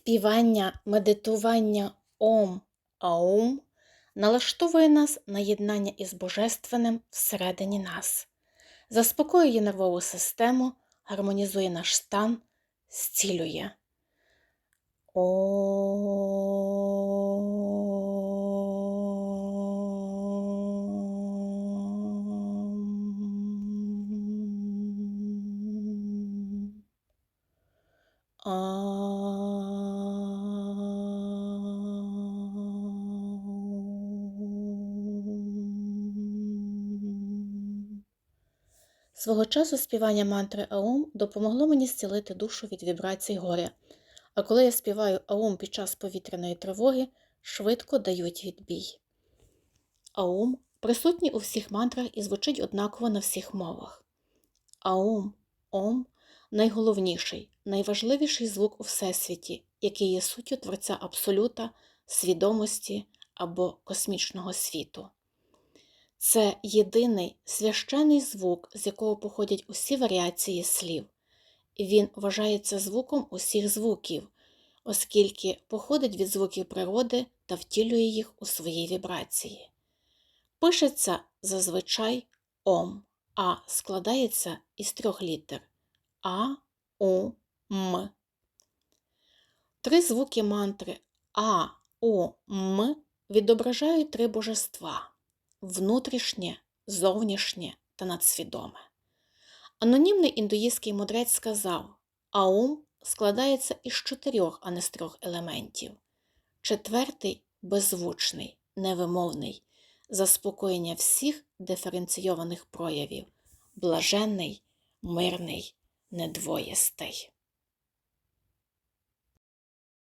Співання, медитування Ом Аум налаштовує нас на єднання із Божественним всередині нас, заспокоює нервову систему, гармонізує наш стан, зцілює. Ом. Свого часу співання мантри Аум допомогло мені зцілити душу від вібрацій горя. А коли я співаю Аум під час повітряної тривоги, швидко дають відбій. Аум присутній у всіх мантрах і звучить однаково на всіх мовах. Аум, Ом найголовніший, найважливіший звук у Всесвіті, який є суттю Творця Абсолюта, свідомості або космічного світу. Це єдиний священий звук, з якого походять усі варіації слів. Він вважається звуком усіх звуків, оскільки походить від звуків природи та втілює їх у своїй вібрації. Пишеться зазвичай Ом, а складається із трьох літер А, У, М. Три звуки мантри А, У, М відображають три божества внутрішнє, зовнішнє та надсвідоме. Анонімний індуїстський мудрець сказав, Аум складається із чотирьох, а не з трьох елементів. Четвертий беззвучний, невимовний, заспокоєння всіх диференційованих проявів, блаженний, мирний, недвоєстий.